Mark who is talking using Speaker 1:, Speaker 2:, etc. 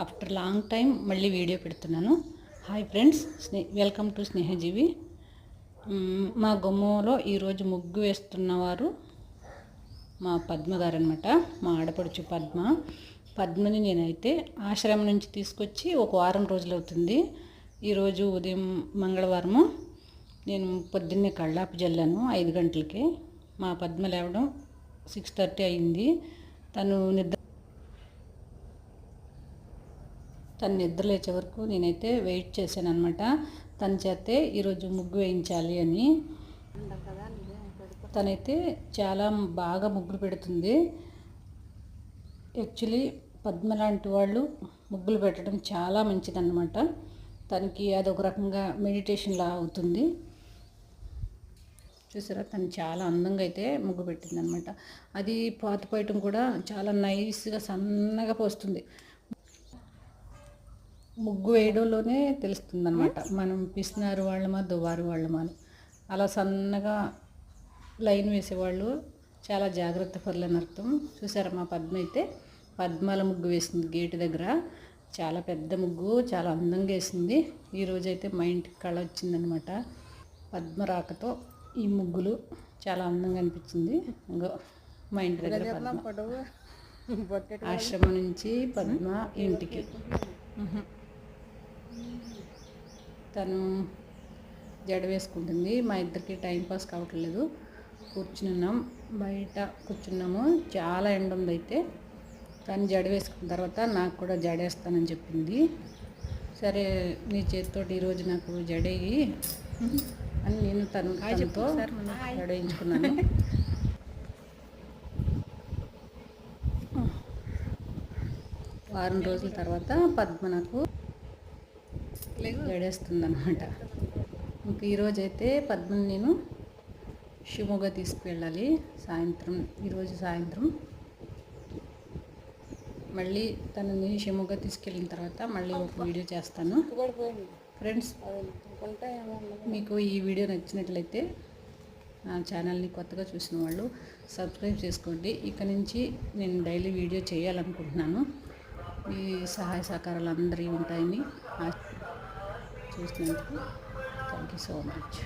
Speaker 1: After long time మళ్ళీ video పెడుతున్నాను. Hi friends స్నే వెల్కమ్ టు స్నేహజీవి. మా గుమ్మలో ఈరోజు ముగ్గు వేస్తున్నవారు మా పద్మ గారు అనమాట మా ఆడపడుచు పద్మ. పద్మని నేనైతే ఆశ్రమం నుంచి తీసుకొచ్చి ఒక వారం రోజులు అవుతుంది ఈరోజు ఉదయం మంగళవారము నేను పొద్దున్నే కళ్ళాపు జల్లాను ఐదు గంటలకి. మా పద్మ లేవడం సిక్స్ థర్టీ అయింది. తను నిద్ర తను నిద్ర లేచే వరకు నేనైతే వెయిట్ చేశాను అనమాట తను చేతే ఈరోజు ముగ్గు వేయించాలి అని. తనైతే చాలా బాగా ముగ్గులు పెడుతుంది. యాక్చువల్లీ పద్మ లాంటి వాళ్ళు ముగ్గులు పెట్టడం చాలా మంచిదన్నమాట. తనకి అదొక రకంగా మెడిటేషన్లా అవుతుంది. చూసారా? తను చాలా అందంగా అయితే ముగ్గు పెట్టిందనమాట అది పాత పోయటం కూడా చాలా నైస్గా సన్నగా పోస్తుంది. ముగ్గు వేయడంలోనే తెలుస్తుంది అనమాట మనం పిసినారు వాళ్ళమా దువ్వారు వాళ్ళమా అని. అలా సన్నగా లైన్ వేసేవాళ్ళు చాలా జాగ్రత్త పరులని అర్థం. చూసారా మా పద్మ అయితే? పద్మాల ముగ్గు వేసింది గేటు దగ్గర. చాలా పెద్ద ముగ్గు చాలా అందంగా వేసింది. ఈరోజు అయితే మా ఇంటికి కళ వచ్చిందనమాట పద్మ రాకతో ఈ ముగ్గులు చాలా అందంగా అనిపించింది. ఇంకో మా ఇంటి దగ్గర పద్మ. ఆశ్రమం నుంచి పద్మ ఇంటికి. తను జడ వేసుకుంటుంది. మా ఇద్దరికి టైం పాస్ కావట్లేదు కూర్చున్నాం బయట కూర్చున్నాము. చాలా ఎండ ఉంది అయితే తను జడ వేసుకున్న తర్వాత నాకు కూడా జడ వేస్తానని చెప్పింది. సరే నీ చేతితోటి ఈరోజు నాకు జడేయి అని నేను తను తనతో జడ వేయించుకున్నాను. వారం రోజుల తర్వాత పద్మ నాకు జడేస్తుంది అనమాట ఇంక ఈరోజు అయితే పద్మని నేను షిమోగా తీసుకువెళ్ళాలి. సాయంత్రం ఈరోజు సాయంత్రం. మళ్ళీ తనని షిమోగా తీసుకెళ్ళిన తర్వాత మళ్ళీ ఒక వీడియో చేస్తాను. ఫ్రెండ్స్ మీకు ఈ వీడియో నచ్చినట్లయితే నా ఛానల్ని కొత్తగా చూసిన వాళ్ళు సబ్స్క్రైబ్ చేసుకోండి. ఇక నుంచి నేను డైలీ వీడియో చేయాలనుకుంటున్నాను. మీ సహాయ సహకారాలు అందరి ఉంటాయని చూసినందుకు థ్యాంక్ యూ సో మచ్